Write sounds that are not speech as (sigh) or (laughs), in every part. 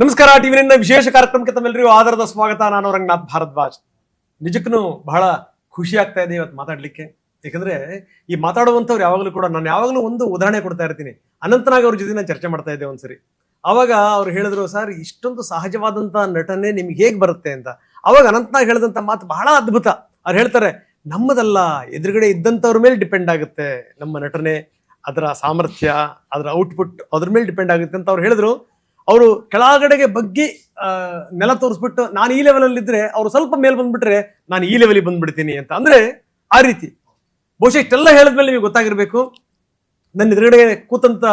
ನಮಸ್ಕಾರ ಟಿವಿನಿಂದ ವಿಶೇಷ ಕಾರ್ಯಕ್ರಮಕ್ಕೆ ತಮ್ಮೆಲ್ಲರಿಗೂ ಆಧಾರದ ಸ್ವಾಗತ. ನಾನು ರಂಗನಾಥ್ ಭಾರದ್ವಾಜ್. ನಿಜಕ್ಕೂ ಬಹಳ ಖುಷಿ ಆಗ್ತಾ ಇದೆ ಇವತ್ತು ಮಾತಾಡ್ಲಿಕ್ಕೆ. ಯಾಕಂದ್ರೆ ಈ ಮಾತಾಡುವಂಥವ್ರು ಯಾವಾಗಲೂ ಕೂಡ ನಾನು ಯಾವಾಗಲೂ ಒಂದು ಉದಾಹರಣೆ ಕೊಡ್ತಾ ಇರ್ತೀನಿ. ಅನಂತನಾಗ್ ಅವ್ರ ಜೊತೆ ನಾನು ಚರ್ಚೆ ಮಾಡ್ತಾ ಇದ್ದೆ ಒಂದ್ಸರಿ. ಅವಾಗ ಅವ್ರು ಹೇಳಿದ್ರು, ಸರ್, ಇಷ್ಟೊಂದು ಸಹಜವಾದಂತ ನಟನೆ ನಿಮ್ಗೆ ಹೇಗೆ ಬರುತ್ತೆ ಅಂತ? ಅವಾಗ ಅನಂತನಾಗ್ ಹೇಳಿದಂತ ಮಾತು ಬಹಳ ಅದ್ಭುತ. ಅವ್ರು ಹೇಳ್ತಾರೆ, ನಮ್ಮದಲ್ಲ, ಎದುರುಗಡೆ ಇದ್ದಂಥವ್ರ ಮೇಲೆ ಡಿಪೆಂಡ್ ಆಗುತ್ತೆ. ನಮ್ಮ ನಟನೆ, ಅದರ ಸಾಮರ್ಥ್ಯ, ಅದರ ಔಟ್ಪುಟ್ ಅದ್ರ ಮೇಲೆ ಡಿಪೆಂಡ್ ಆಗುತ್ತೆ. ಅಂತ ಅವ್ರು ಹೇಳಿದ್ರು. ಅವರು ಕೆಳಗಡೆಗೆ ಬಗ್ಗಿ ನೆಲ ತೋರಿಸ್ಬಿಟ್ಟು, ನಾನು ಈ ಲೆವೆಲ್ ಅಲ್ಲಿ ಇದ್ರೆ ಅವರು ಸ್ವಲ್ಪ ಮೇಲೆ ಬಂದ್ಬಿಟ್ರೆ ನಾನು ಈ ಲೆವೆಲಿಗೆ ಬಂದ್ಬಿಡ್ತೀನಿ ಅಂತ. ಅಂದ್ರೆ ಆ ರೀತಿ. ಬಹುಶಃ ಇಷ್ಟೆಲ್ಲ ಹೇಳಿದ್ಮೇಲೆ ನಿಮಗೆ ಗೊತ್ತಾಗಿರ್ಬೇಕು. ನನ್ನ ಎದುರುಗಡೆ ಕೂತಂತ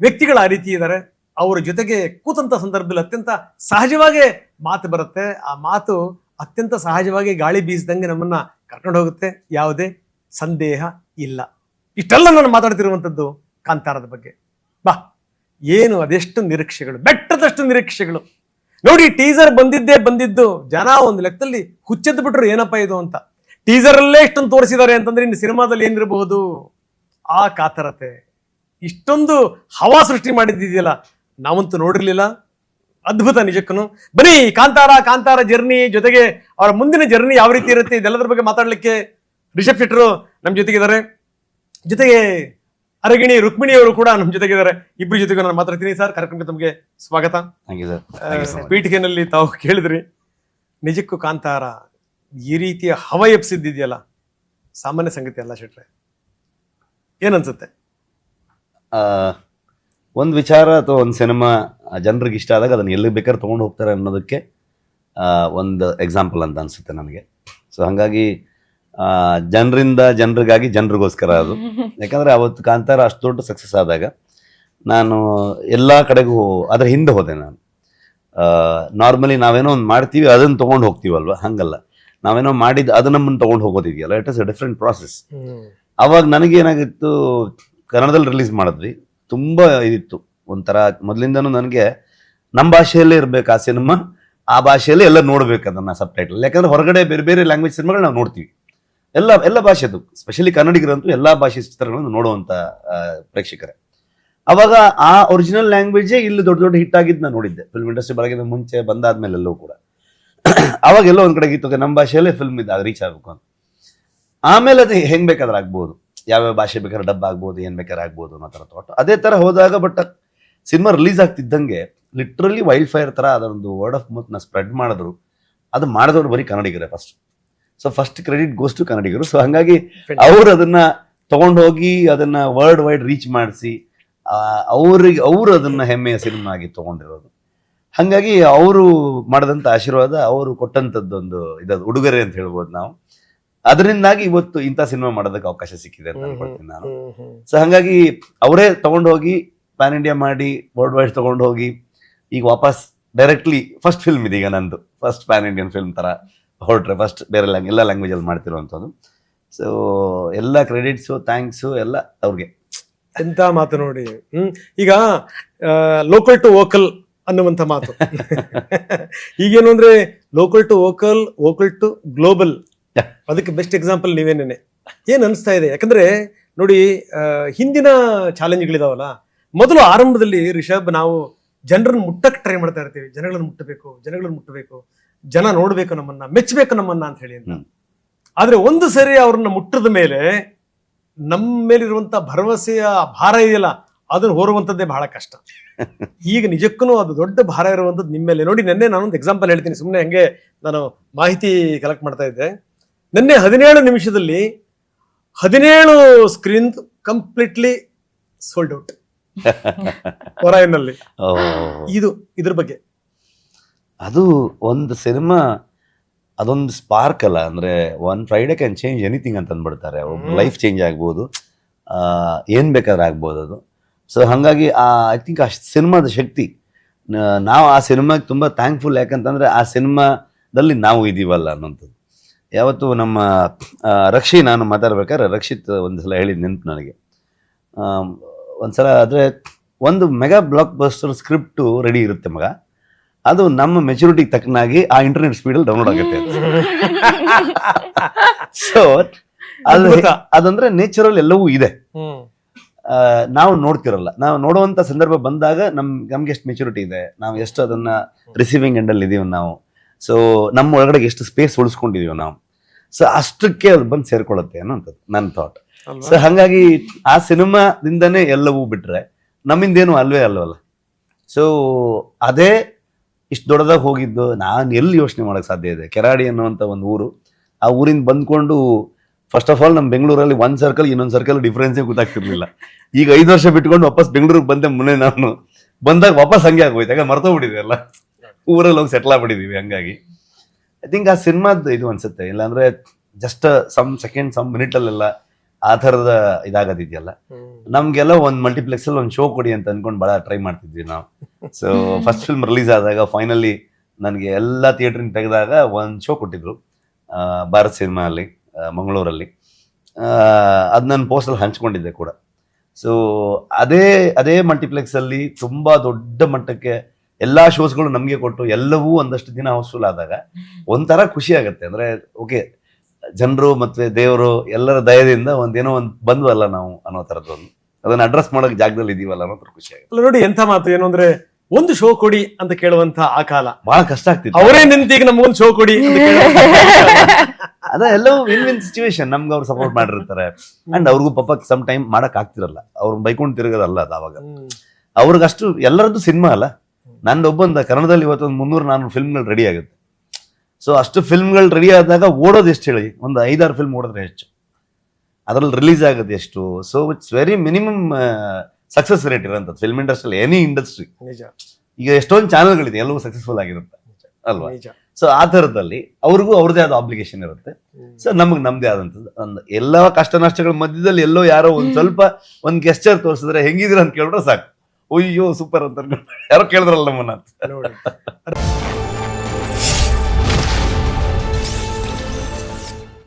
ವ್ಯಕ್ತಿಗಳು ಆ ರೀತಿ ಇದ್ದಾರೆ ಅವರ ಜೊತೆಗೆ ಕೂತಂತ ಸಂದರ್ಭದಲ್ಲಿ ಅತ್ಯಂತ ಸಹಜವಾಗಿ ಮಾತು ಬರುತ್ತೆ. ಆ ಮಾತು ಅತ್ಯಂತ ಸಹಜವಾಗಿ ಗಾಳಿ ಬೀಸಿದಂಗೆ ನಮ್ಮನ್ನ ಕರ್ಕೊಂಡು ಹೋಗುತ್ತೆ. ಯಾವುದೇ ಸಂದೇಹ ಇಲ್ಲ. ಇಷ್ಟೆಲ್ಲ ನಾನು ಮಾತಾಡ್ತಿರುವಂಥದ್ದು ಕಾಂತಾರದ ಬಗ್ಗೆ. ಏನು ಅದೆಷ್ಟು ನಿರೀಕ್ಷೆಗಳು? ಬೆಟ್ಟದಷ್ಟು ನಿರೀಕ್ಷೆಗಳು. ನೋಡಿ ಟೀಸರ್ ಬಂದಿದ್ದೇ ಬಂದಿದ್ದು, ಜನ ಒಂದು ಲೆಕ್ಕದಲ್ಲಿ ಹುಚ್ಚೆದ್ದು ಬಿಟ್ರು ಏನಪ್ಪ ಇದು ಅಂತ. ಟೀಸರ್ ಅಲ್ಲೇ ಇಷ್ಟೊಂದು ತೋರಿಸಿದ್ದಾರೆ ಅಂತಂದ್ರೆ ಇನ್ನು ಸಿನಿಮಾದಲ್ಲಿ ಏನಿರಬಹುದು? ಆ ಕಾತರತೆ. ಇಷ್ಟೊಂದು ಹವಾ ಸೃಷ್ಟಿ ಮಾಡಿದ್ದಿದೆಯಲ್ಲ, ನಾವಂತೂ ನೋಡಿರ್ಲಿಲ್ಲ. ಅದ್ಭುತ ನಿಜಕ್ಕೂ ಬನ್ನಿ, ಕಾಂತಾರ ಕಾಂತಾರ ಜರ್ನಿ ಜೊತೆಗೆ ಅವರ ಮುಂದಿನ ಜರ್ನಿ ಯಾವ ರೀತಿ ಇರುತ್ತೆ, ಇದೆಲ್ಲದರ ಬಗ್ಗೆ ಮಾತಾಡಲಿಕ್ಕೆ ರಿಷಬ್ ಶೆಟ್ಟರು ನಮ್ಮ ಜೊತೆಗಿದ್ದಾರೆ. ಜೊತೆಗೆ ಅರಗಿಣಿ ರುಕ್ಮಿಣಿ ಅವರು ಕೂಡ ನಮ್ಮ ಜೊತೆಗಿದ್ದಾರೆ. ಇಬ್ಬರು ಜೊತೆಗೂ ನಾನು ಮಾತಾಡ್ತೀನಿ ಸರ್. ಕಾರ್ಯಕ್ರಮಕ್ಕೆ ತಮಗೆ ಸ್ವಾಗತ. ಪೀಠಿಗೆನಲ್ಲಿ ತಾವು ಕೇಳಿದ್ರಿ. ನಿಜಕ್ಕೂ ಕಾಂತಾರ ಈ ರೀತಿಯ ಹವ ಎಪ್ಸಿದ್ದಿದೆಯಲ್ಲ ಸಾಮಾನ್ಯ ಸಂಗತಿ ಅಲ್ಲ ಶೆಟ್ರೆ. ಏನನ್ಸುತ್ತೆ? ಒಂದು ವಿಚಾರ ಅಥವಾ ಒಂದು ಸಿನಿಮಾ ಜನರಿಗೆ ಇಷ್ಟ ಆದಾಗ ಅದನ್ನ ಎಲ್ಲಿ ಬೇಕಾದ್ರೆ ತೊಗೊಂಡು ಹೋಗ್ತಾರೆ ಅನ್ನೋದಕ್ಕೆ ಆ, ಒಂದು ಎಕ್ಸಾಂಪಲ್ ಅಂತ ಅನ್ಸುತ್ತೆ ನನಗೆ. ಸೊ ಹಾಗಾಗಿ ಜನರಿಂದ ಜನರಿಗಾಗಿ ಜನರಿಗೋಸ್ಕರ ಅದು. ಯಾಕಂದರೆ ಅವತ್ತು ಕಾಂತಾರ ಅಷ್ಟು ದೊಡ್ಡ ಸಕ್ಸಸ್ ಆದಾಗ ನಾನು ಎಲ್ಲ ಕಡೆಗೂ ಅದರ ಹಿಂದೆ ಹೋದೆ ನಾನು. ನಾರ್ಮಲಿ ನಾವೇನೋ ಒಂದು ಮಾಡ್ತೀವಿ, ಅದನ್ನು ತೊಗೊಂಡು ಹೋಗ್ತೀವಲ್ವ? ಹಂಗಲ್ಲ. ನಾವೇನೋ ಮಾಡಿದ್ದು ಅದು ನಮ್ಮನ್ನು ತೊಗೊಂಡು ಹೋಗೋದಿದೆಯಲ್ಲ? It is a different process ಅವಾಗ ನನಗೇನಾಗಿತ್ತು ಕನ್ನಡದಲ್ಲಿ ರಿಲೀಸ್ ಮಾಡಿದ್ವಿ. ತುಂಬಾ ಇದಿತ್ತು. ಒಂಥರ ಮೊದಲಿಂದನೂ ನನಗೆ ನಮ್ಮ ಭಾಷೆಯಲ್ಲೇ ಇರಬೇಕು ಆ ಸಿನಿಮಾ ಆ ಭಾಷೆಯಲ್ಲೇ ಎಲ್ಲ ನೋಡ್ಬೇಕು ಅದನ್ನು ಸಬ್ ಟೈಟಲ್ ಯಾಕಂದ್ರೆ ಹೊರಗಡೆ ಬೇರೆ ಬೇರೆ ಲ್ಯಾಂಗ್ವೇಜ್ ಸಿನಿಮಾಗಳು ನಾವು ನೋಡ್ತೀವಿ. ಎಲ್ಲ ಎಲ್ಲ ಭಾಷೆದು ಸ್ಪೆಷಲಿ ಕನ್ನಡಿಗರಂತೂ ಎಲ್ಲಾ ಭಾಷೆ ಚಿತ್ರಗಳನ್ನು ನೋಡುವಂತ ಪ್ರೇಕ್ಷಕರೇ. ಅವಾಗ ಆ ಒರಿಜಿನಲ್ ಲ್ಯಾಂಗ್ವೇಜೇ ಇಲ್ಲಿ ದೊಡ್ಡ ದೊಡ್ಡ ಹಿಟ್ ಆಗಿದ್ದು ನಾನು ನೋಡಿದ್ದೆ. ಫಿಲ್ಮ್ ಇಂಡಸ್ಟ್ರಿ ಬರಗಿಂತ ಮುಂಚೆ ಬಂದಾದ್ಮೇಲೆ ಎಲ್ಲವೂ ಕೂಡ. ಅವಾಗ ಒಂದ್ ಕಡೆ ಇತ್ತು ನಮ್ಮ ಭಾಷೆಯಲ್ಲೇ ಫಿಲ್ಮ್ ಇದ್ದಾಗ ರೀಚ್ ಆಗಬೇಕು ಅಂತ. ಆಮೇಲೆ ಅದು ಹೆಂಗ್ ಬೇಕಾದ್ರೆ ಆಗ್ಬೋದು. ಯಾವ್ಯಾವ ಭಾಷೆ ಬೇಕಾದ್ರೆ ಡಬ್ ಆಗ್ಬೋದು, ಏನ್ ಬೇಕಾದ್ರೆ ಆಗ್ಬೋದು ಅನ್ನೋ ತರ ತೋಟ ಅದೇ ತರ ಹೋದಾಗ ಬಟ್ ಸಿನಿಮಾ ರಿಲೀಸ್ ಆಗ್ತಿದ್ದಂಗೆ ಲಿಟ್ರಲಿ ವೈಲ್ಡ್ ಫೈರ್ ತರ ಅದೊಂದು ವರ್ಡ್ ಆಫ್ ಮೌತ್ನ ಸ್ಪ್ರೆಡ್ ಮಾಡಿದ್ರು. ಅದು ಮಾಡಿದವ್ರು ಬರೀ ಕನ್ನಡಿಗರೇ first so first credit goes to ಕನ್ನಡಿಗರು ಸೊ ಹಂಗಾಗಿ ಅವ್ರು ಅದನ್ನ ತಗೊಂಡು ಹೋಗಿ ಅದನ್ನ ವರ್ಲ್ಡ್ ವೈಡ್ ರೀಚ್ ಮಾಡಿಸಿ ಅವ್ರಿಗೆ ಅವರು ಅದನ್ನ ಹೆಮ್ಮೆಯ ಸಿನಿಮಾ ಆಗಿ ತಗೊಂಡಿರೋದು ಹಂಗಾಗಿ ಅವರು ಮಾಡಿದಂಥ ಆಶೀರ್ವಾದ ಅವರು ಕೊಟ್ಟಂತದ್ದೊಂದು ಇದದು ಉಡುಗೊರೆ ಅಂತ ಹೇಳ್ಬೋದು ನಾವು ಅದರಿಂದಾಗಿ ಇವತ್ತು ಇಂಥ ಸಿನಿಮಾ ಮಾಡೋದಕ್ಕೆ ಅವಕಾಶ ಸಿಕ್ಕಿದೆ ಅಂತ ಅನ್ಕೊಳ್ತೀನಿ ನಾನು ಸೊ ಹಂಗಾಗಿ ಅವರೇ ತಗೊಂಡು ಹೋಗಿ ಪ್ಯಾನ್ ಇಂಡಿಯಾ ಮಾಡಿ ವರ್ಲ್ಡ್ ವೈಡ್ ತಗೊಂಡು ಹೋಗಿ ಈಗ ವಾಪಸ್ ಡೈರೆಕ್ಟ್ಲಿ ಫಸ್ಟ್ ಫಿಲ್ಮ್ ಇದೀಗ ನಂದು. ಫಸ್ಟ್ ಪ್ಯಾನ್ ಇಂಡಿಯನ್ ಫಿಲ್ಮ್ ತರ. ಹೊರಟ್ರೆ ಫಸ್ಟ್ ಬೇರೆ ಲ್ಯಾಂಗ್ ಎಲ್ಲ ಲ್ಯಾಂಗ್ವೇಜಲ್ಲಿ ಮಾಡ್ತಿರುವಂಥದ್ದು ಸೊ ಎಲ್ಲ ಕ್ರೆಡಿಟ್ಸು ಥ್ಯಾಂಕ್ಸು ಎಲ್ಲ ಅವ್ರಿಗೆ. ಎಂತ ಮಾತು ನೋಡಿ. ಹ್ಮ್ ಈಗ ಲೋಕಲ್ ಟು ವೋಕಲ್ ಅನ್ನುವಂಥ ಮಾತು. (laughs) ಈಗೇನು ಅಂದ್ರೆ local to vocal vocal to global ಅದಕ್ಕೆ ಬೆಸ್ಟ್ ಎಕ್ಸಾಂಪಲ್ ನೀವೇನೇನೆ. ಏನ್ ಅನಿಸ್ತಾ ಇದೆ? ಯಾಕಂದ್ರೆ ನೋಡಿ ಹಿಂದಿನ ಚಾಲೆಂಜ್ಗಳಿದಾವಲ್ಲ ಮೊದಲು ಆರಂಭದಲ್ಲಿ ರಿಷಬ್ ನಾವು ಜನರನ್ನು ಮುಟ್ಟಕ್ಕೆ ಟ್ರೈ ಮಾಡ್ತಾ ಇರ್ತೀವಿ. ಜನಗಳನ್ನು ಮುಟ್ಟಬೇಕು ಜನಗಳನ್ನು ಮುಟ್ಟಬೇಕು. ಜನ ನೋಡ್ಬೇಕು ನಮ್ಮನ್ನ ಮೆಚ್ಚಬೇಕು ನಮ್ಮನ್ನ ಅಂತ ಹೇಳಿ ಅಂತ. ಆದ್ರೆ ಒಂದು ಸರಿ ಅವ್ರನ್ನ ಮುಟ್ಟದ ಮೇಲೆ ನಮ್ಮ ಮೇಲಿರುವಂತ ಭರವಸೆಯ ಭಾರ ಇದೆಯಲ್ಲ ಅದನ್ನ ಹೊರುವಂಥದ್ದೇ ಬಹಳ ಕಷ್ಟ. ಈಗ ನಿಜಕ್ಕೂ ಅದು ದೊಡ್ಡ ಭಾರ ಇರುವಂತದ್ದು ನಿಮ್ಮ ಮೇಲೆ. ನೋಡಿ ನಿನ್ನೆ ನಾನೊಂದು ಎಕ್ಸಾಂಪಲ್ ಹೇಳ್ತೀನಿ ಸುಮ್ಮನೆ ಹಂಗೆ ನಾನು ಮಾಹಿತಿ ಕಲೆಕ್ಟ್ ಮಾಡ್ತಾ ಇದ್ದೆ. ನಿನ್ನೆ ಹದಿನೇಳು ನಿಮಿಷದಲ್ಲಿ ಹದಿನೇಳು ಸ್ಕ್ರೀನ್ ಕಂಪ್ಲೀಟ್ಲಿ ಸೋಲ್ಡ್ ಔಟ್ ಹೊರಾಯಿನಲ್ಲಿ ಇದು ಇದ್ರ ಬಗ್ಗೆ. ಅದು ಒಂದು ಸಿನಿಮಾ ಅದೊಂದು ಸ್ಪಾರ್ಕ್ ಅಲ್ಲ. ಅಂದರೆ one Friday can change anything ಅಂತ ಅಂದ್ಬಿಡ್ತಾರೆ. ಒಬ್ಬ ಲೈಫ್ ಚೇಂಜ್ ಆಗ್ಬೋದು. ಏನು ಬೇಕಾದ್ರೆ ಆಗ್ಬೋದು ಅದು. ಸೊ ಹಾಗಾಗಿ ಆ ಐ ಥಿಂಕ್ ಆ ಸಿನಿಮಾದ ಶಕ್ತಿ ನಾವು ಆ ಸಿನಿಮಾಗೆ ತುಂಬ ಥ್ಯಾಂಕ್ಫುಲ್ ಯಾಕಂತಂದರೆ ಆ ಸಿನಿಮಾದಲ್ಲಿ ನಾವು ಇದೀವಲ್ಲ ಅನ್ನೋಂಥದ್ದು. ಯಾವತ್ತು ನಮ್ಮ ರಕ್ಷಿ ನಾನು ಮಾತಾಡ್ಬೇಕಾದ್ರೆ ರಕ್ಷಿತ್ ಒಂದು ಸಲ ಹೇಳಿದ ನೆನಪು ನನಗೆ. ಒಂದು ಸಲ ಆದರೆ ಒಂದು mega blockbuster script ready ಇರುತ್ತೆ ಮಗ. ಅದು ನಮ್ಮ ಮೆಚುರಿಟಿ ತಕ್ಕನಾಗಿ ಆ ಇಂಟರ್ನೆಟ್ ಸ್ಪೀಡಲ್ಲಿ ಡೌನ್ಲೋಡ್ ಆಗುತ್ತೆ ಸೊ (laughs) ಅದು ಅದಂದ್ರೆ ನೇಚರಲ್ಲಿ ಎಲ್ಲವೂ ಇದೆ. ನಾವು ನೋಡ್ತಿರಲ್ಲ. ನಾವು ನೋಡುವಂತ ಸಂದರ್ಭ ಬಂದಾಗ ನಮ್ ನಮ್ಗೆ ಎಷ್ಟು ಮೆಚುರಿಟಿ ಇದೆ. ನಾವು ಎಷ್ಟು ಅದನ್ನ ರಿಸೀವಿಂಗ್ ಎಂಡ್ ಅಲ್ಲಿ ಇದೀವಿ ನಾವು. ಸೊ ನಮ್ಮ ಒಳಗಡೆ ಎಷ್ಟು ಸ್ಪೇಸ್ ಉಳಿಸ್ಕೊಂಡಿದೀವಿ ನಾವು. ಸೊ ಅಷ್ಟಕ್ಕೆ ಅದು ಬಂದು ಸೇರ್ಕೊಳ್ಳುತ್ತೆ ಅನ್ನೋಂಥದ್ದು ನನ್ನ ಥಾಟ್? ಸೊ ಹಾಗಾಗಿ ಆ ಸಿನಿಮಾದಿಂದನೇ ಎಲ್ಲವೂ ಬಿಟ್ರೆ ನಮ್ಮಿಂದೇನು ಅಲ್ವೇ ಅಲ್ವಲ್ಲ. ಸೊ ಅದೇ ಇಷ್ಟು ದೊಡ್ಡದಾಗಿ ಹೋಗಿದ್ದು ನಾನು ಎಲ್ಲಿ ಯೋಚನೆ ಮಾಡೋಕ್ಕೆ ಸಾಧ್ಯ ಇದೆ? ಕೆರಾಡಿ ಅನ್ನುವಂಥ ಒಂದು ಊರು. ಆ ಊರಿಂದ ಬಂದ್ಕೊಂಡು ಫಸ್ಟ್ ಆಫ್ ಆಲ್ ನಮ್ಮ ಬೆಂಗಳೂರಲ್ಲಿ ಒಂದು ಸರ್ಕಲ್ ಇನ್ನೊಂದು ಸರ್ಕಲ್ ಡಿಫ್ರೆನ್ಸೇ ಗೊತ್ತಾಗ್ತಿರ್ಲಿಲ್ಲ. ಈಗ ಐದು ವರ್ಷ ಬಿಟ್ಕೊಂಡು ವಾಪಸ್ ಬೆಂಗಳೂರಿಗೆ ಬಂದೆ ಮುನ್ನೆ ನಾನು. ಬಂದಾಗ ವಾಪಸ್ ಹಂಗೆ ಆಗೋಯ್ತು, ಯಾಕಂದ್ರೆ ಮರ್ತೋಗ್ಬಿಟ್ಟಿದೆ ಎಲ್ಲ ಊರಲ್ಲಿ ಹೋಗಿ ಸೆಟ್ಲ್ ಆಗ್ಬಿಟ್ಟಿದ್ದೀವಿ ಹಂಗಾಗಿ. ಐ ಥಿಂಕ್ ಆ ಸಿನಿಮಾದ ಇದು ಅನ್ಸುತ್ತೆ, ಇಲ್ಲಾಂದ್ರೆ just some second some minute ಅಲ್ಲೆಲ್ಲ ಆ ಥರದ ಇದಾಗೋದಿದೆಯಲ್ಲ. ನಮ್ಗೆಲ್ಲ ಒಂದು ಮಲ್ಟಿಪ್ಲೆಕ್ಸ್ ಅಲ್ಲಿ ಒಂದು ಶೋ ಕೊಡಿ ಅಂತ ಅನ್ಕೊಂಡು ಬಹಳ ಟ್ರೈ ಮಾಡ್ತಿದ್ವಿ ನಾವು. ಸೊ ಫಸ್ಟ್ ಫಿಲ್ಮ್ ರಿಲೀಸ್ ಆದಾಗ ಫೈನಲಿ ನನಗೆ ಎಲ್ಲ ಥಿಯೇಟ್ರಿನ ತೆಗೆದಾಗ ಒಂದು ಶೋ ಕೊಟ್ಟಿದ್ರು ಭಾರತ್ ಸಿನಿಮಾ ಅಲ್ಲಿ ಮಂಗಳೂರಲ್ಲಿ. ಅದು ನನ್ನ ಪೋಸ್ಟಲ್ಲಿ ಹಂಚ್ಕೊಂಡಿದ್ದೆ ಕೂಡ. ಸೊ ಅದೇ ಅದೇ ಮಲ್ಟಿಪ್ಲೆಕ್ಸ್ ಅಲ್ಲಿ ತುಂಬಾ ದೊಡ್ಡ ಮಟ್ಟಕ್ಕೆ ಎಲ್ಲಾ ಶೋಸ್ಗಳು ನಮಗೆ ಕೊಟ್ಟು ಎಲ್ಲವೂ ಒಂದಷ್ಟು ದಿನ ಹೌಸ್ಫುಲ್ ಆದಾಗ ಒಂಥರ ಖುಷಿ ಆಗುತ್ತೆ. ಅಂದ್ರೆ ಓಕೆ ಜನರು ಮತ್ತೆ ದೇವರು ಎಲ್ಲರ ದಯದಿಂದ ಒಂದೇನೋ ಒಂದು ಬಂದ್ವಲ್ಲ ನಾವು ಅನ್ನೋ ಥರದ್ದು ಒಂದು ಅದನ್ನ ಅಡ್ರೆಸ್ ಮಾಡೋಕೆ ಜಾಗದಲ್ಲಿ ಇದೀವಲ್ಲ ಅನ್ನೋ ಥರ ಖುಷಿ ಆಗುತ್ತೆ. ಅಲ್ಲ ನೋಡಿ ಎಂತ ಮಾತು? ಏನು ಅಂದ್ರೆ ಒಂದು ಶೋ ಕೊಡಿ ಅಂತ ಕೇಳುವಂತ ಆ ಕಾಲ. ಬಹಳ ಕಷ್ಟ ಆಗ್ತಿತ್ತು. ಅವರೇ ನಿಂತೀಗ ನಮಗೊಂದು ಶೋ ಕೊಡಿ ಅಂತ ಕೇಳುವಂತ. ಅದ ಎಲ್ಲವೂ ವಿನ್ ವಿನ್ ಸಿಚುವೇಶನ್ ನಮ್ಗೆ ಅವ್ರು ಸಪೋರ್ಟ್ ಮಾಡಿರ್ತಾರೆ. ಅಂಡ್ ಅವ್ರಿಗೂ ಪಾಪ ಸಮ್ ಟೈಮ್ ಮಾಡಕ್ ಆಗ್ತಿರಲ್ಲ. ಅವ್ರು ಬೈಕೊಂಡು ತಿರುಗೋದಲ್ಲ ಅದು ಅವಾಗ. ಅವ್ರಿಗಷ್ಟು ಎಲ್ಲರದ್ದು ಸಿನಿಮಾ ಅಲ್ಲ. ನಂದ ಒಬ್ಬಂದ ಕನ್ನಡದಲ್ಲಿ ಇವತ್ತೊಂದು ಮುನ್ನೂರು ಫಿಲ್ಮ್ ಫಿಲ್ಮ್ಗಳು ರೆಡಿ ಆಗುತ್ತೆ. ಸೊ ಅಷ್ಟು ಫಿಲ್ಮ್ಗಳು ರೆಡಿ ಆದಾಗ ಓಡೋದು ಎಷ್ಟು ಹೇಳಿ? ಒಂದು ಐದಾರು ಫಿಲ್ಮ್ ಓಡಿದ್ರೆ ಹೆಚ್ಚು. ಅದರಲ್ಲಿ ರಿಲೀಸ್ ಆಗೋದು ಎಷ್ಟು? So it's very minimum success rate ಇರೋಂಥದ್ದು film ಇಂಡಸ್ಟ್ರಿಯಲ್ಲಿ ಎನಿ ಇಂಡಸ್ಟ್ರಿ ಈಗ ಎಷ್ಟೊಂದು ಚಾನಲ್ಗಳಿದೆ ಎಲ್ಲವೂ ಸಕ್ಸಸ್ಫುಲ್ ಆಗಿರುತ್ತೆ. ಅಲ್ವಾ? ಸೊ ಆ ಥರದಲ್ಲಿ ಅವ್ರಿಗೂ ಅವ್ರದೇ ಆದ ಆಬ್ಲಿಗೇಷನ್ ಇರುತ್ತೆ. ಸೊ ನಮಗೆ ನಮ್ದೇ ಆದಂಥದ್ದು. ಒಂದು ಎಲ್ಲ ಕಷ್ಟ ನಷ್ಟಗಳ ಮಧ್ಯದಲ್ಲಿ ಎಲ್ಲೋ ಯಾರೋ ಒಂದು ಸ್ವಲ್ಪ ಒಂದು ಗೆಸ್ಚರ್ ತೋರಿಸಿದ್ರೆ ಹೆಂಗಿದ್ರ ಅಂತ ಕೇಳಿದ್ರೆ ಸಾಕು. ಅಯ್ಯೋ ಸೂಪರ್ ಅಂತ ಯಾರೋ ಕೇಳಿದ್ರಲ್ಲ ನಮ್ಮನ್ನ